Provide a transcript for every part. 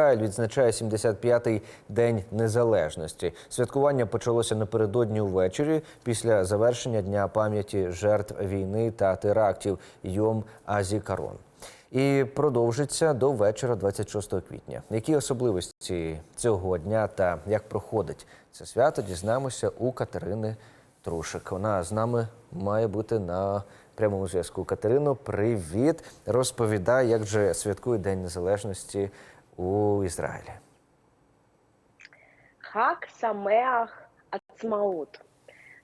Відзначає 75-й день незалежності. Святкування почалося напередодні увечері після завершення дня пам'яті жертв війни та терактів Йом Азікарон. І продовжиться до вечора 26 квітня. Які особливості цього дня та як проходить це свято, дізнаємося у Катерини Трушик. Вона з нами має бути на прямому зв'язку. Катерино, привіт! Розповідай, як же святкують День Незалежності у Ізраїлі. Хак Самеах Ацмаут.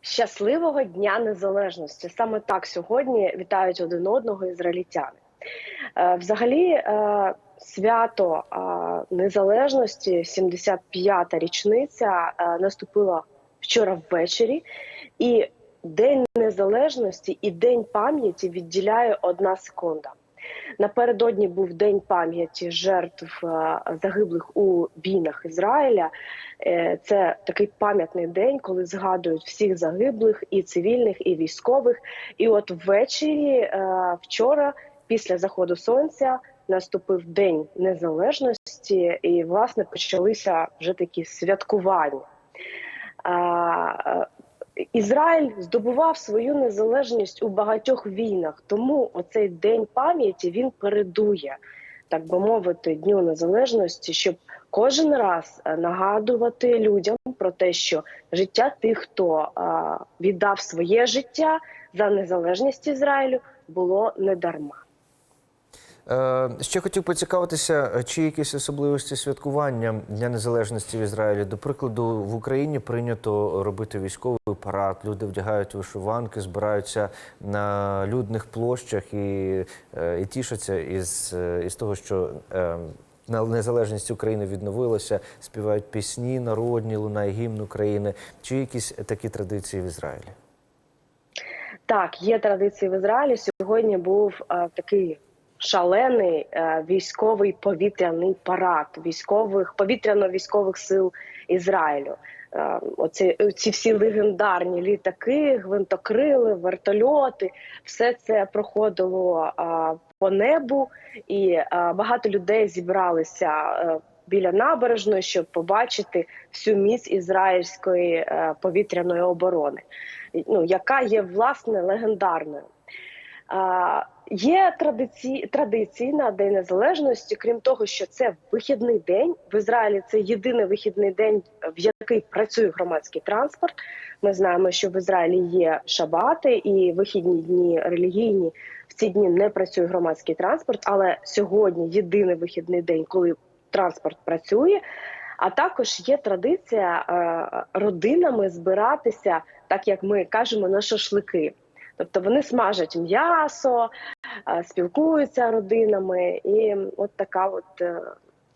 Щасливого Дня Незалежності. Саме так сьогодні вітають один одного ізраїльтяни. Е, Взагалі, е, свято е, незалежності, 75-та річниця, наступила вчора ввечері, і День Незалежності і День пам'яті відділяє одна секунда. Напередодні був день пам'яті жертв е, загиблих у війнах Ізраїля. Е, Це такий пам'ятний день, коли згадують всіх загиблих, і цивільних, і військових. І от ввечері е, вчора, після заходу сонця, наступив День Незалежності, і власне почалися вже такі святкування. Е, Ізраїль здобував свою незалежність у багатьох війнах, тому оцей день пам'яті він передує, так би мовити, дню незалежності, щоб кожен раз е, нагадувати людям про те, що життя тих, хто віддав своє життя за незалежність Ізраїлю, було не дарма. Е, Ще хотів поцікавитися, е, чи якісь особливості святкування Дня Незалежності в Ізраїлі. До прикладу, в Україні прийнято робити військовий парад. Люди вдягають вишиванки, збираються на людних площах і, е, і тішаться із, е, із того, що е, на незалежність України відновилася, співають пісні народні, лунає гімн України. Чи якісь такі традиції в Ізраїлі? Так, є традиції в Ізраїлі. Сьогодні був е, такий шалений е, військовий повітряний парад військових повітряно-військових сил Ізраїлю. Е, оці ці всі легендарні літаки, гвинтокрили, вертольоти, все це проходило е, по небу, і багато людей зібралися. Біля набережної, щоб побачити всю міць ізраїльської повітряної оборони, ну яка є власне легендарною. Є традиції, традиції на День Незалежності, крім того, що це вихідний день в Ізраїлі. Це єдиний вихідний день, в який працює громадський транспорт. Ми знаємо, що в Ізраїлі є шабати і вихідні дні релігійні. В ці дні не працює громадський транспорт, але сьогодні єдиний вихідний день, коли транспорт працює. А також є традиція е, родинами збиратися, так як ми кажемо, на шашлики. Тобто вони смажать м'ясо, спілкуються родинами, і от така от е,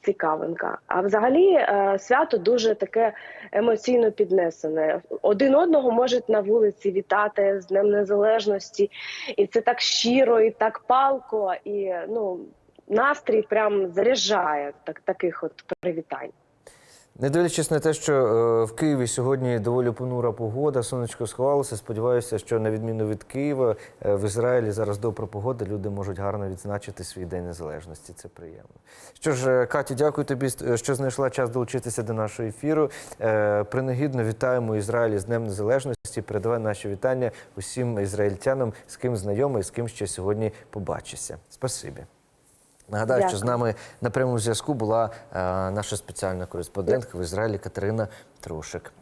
цікавинка. А взагалі е, свято дуже таке емоційно піднесене. Один одного можуть на вулиці вітати з Днем Незалежності, і це так щиро, і так палко, і ну настрій прям заряджає так, таких от привітань. Не дивлячись на те, що е, в Києві сьогодні доволі понура погода, сонечко сховалося. Сподіваюся, що на відміну від Києва е, в Ізраїлі зараз добра погода. Люди можуть гарно відзначити свій день незалежності. Це приємно. Що ж, е, Катю, дякую тобі, е, що знайшла час долучитися до нашого ефіру. Е, Принагідно вітаємо Ізраїль з Днем Незалежності. Передавай наші вітання усім ізраїльтянам, з ким знайомий, з ким ще сьогодні побачишся. Спасибі. Нагадаю, що з нами на прямому зв'язку була е, наша спеціальна кореспондентка в Ізраїлі Катерина Трушик.